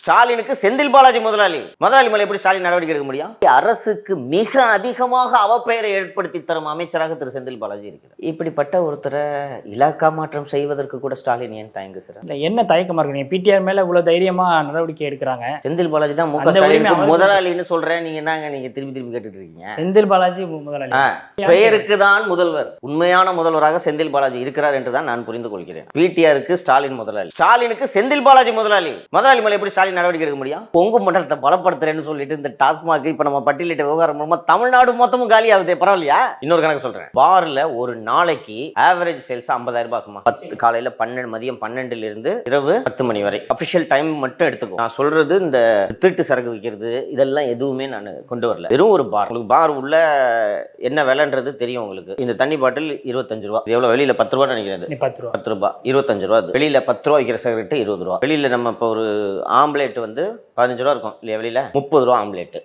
ஸ்டாலினுக்கு செந்தில் பாலாஜி முதலாளி. முதலாளி மேல எப்படி ஸ்டாலின் நடவடிக்கை எடுக்க முடியும்? அரசுக்கு மிக அதிகமாக அவப்பெயரை ஏற்படுத்தி தரும் அமைச்சராக திரு செந்தில் பாலாஜி இருக்கிறார். இப்படிப்பட்ட ஒருத்தரை இலாக்கா மாற்றம் செய்வதற்கு கூட ஸ்டாலின் ஏன் தயங்குகிறார்? இல்லை என்ன தயக்கமாக இருக்கு பிடிஆர் மேலே இவ்வளோ தைரியமாக நடவடிக்கை எடுக்கிறாங்க. செந்தில் பாலாஜி தான் மு க அந்த உரிமை ஸ்டாலினுக்கு அவருக்கு முதலாளின்னு சொல்றேன். நீங்க என்னங்க நீங்க திருப்பி திருப்பி கேட்டுட்டு இருக்கீங்க? செந்தில் பாலாஜி முதலாளி. பெயருக்கு தான் முதல்வர். உண்மையான முதல்வராக செந்தில் பாலாஜி இருக்கிறார் என்று தான் நான் புரிந்து கொள்கிறேன். பிடிஆருக்கு ஸ்டாலின் முதலாளி. ஸ்டாலினுக்கு செந்தில் பாலாஜி முதலாளி. முதலாளி மேல எப்படி ஸ்டாலின் நடவடிக்கை எடுக்க முடியும்? பொங்கு மண்டலத்தை பலப்படுத்துறேன்னு சொல்லிட்டு இந்த டாஸ்மாக் இப்ப நம்ம பட்டியலிட்ட விவகாரம் மூலமா தமிழ்நாடு மொத்தமும் காலி ஆகுது பரவாயில்லையா? இன்னொரு கணக்கு சொல்றேன். பார்ல ஒரு நாளைக்கு ஆவரேஜ் சேல்ஸ் ஐம்பதாயிரம் ரூபாய் ஆகுமா? பத்து காலையில பன்னெண்டு மதியம் பன்னெண்டுல இருந்து இரவு பத்து மணி வரை. அபிஷியல் டைம் மட்டும் எடுத்துக்கோ. நான் சொல்றது இந்த திருட்டு சரக்கு விற்கிறது இதெல்லாம் எதுவுமே நான் கொண்டு வரல. வெறும் ஒரு பார். உங்களுக்கு பார் உள்ள என்ன விலைன்றது தெரியும் உங்களுக்கு. இந்த தண்ணி பாட்டில் இருபத்தஞ்சு ரூபா. இது எவ்வளவு? வெளியில பத்து ரூபா நினைக்கிறேன் இது. நீ பத்து ரூபா. பத்து ரூபா இருபத்தஞ்சு ரூபா அது. வெளியில பத்து ரூபா விற்கிற சிகரெட்டு இருபது ரூபா. வெளியில நம்ம இப்போ ஒரு ஆம்லேட் வந்து பதினஞ்சு ரூபா இருக்கும். இல்லையா வெளியில்? முப்பது ரூபா ஆம்லேட்டு.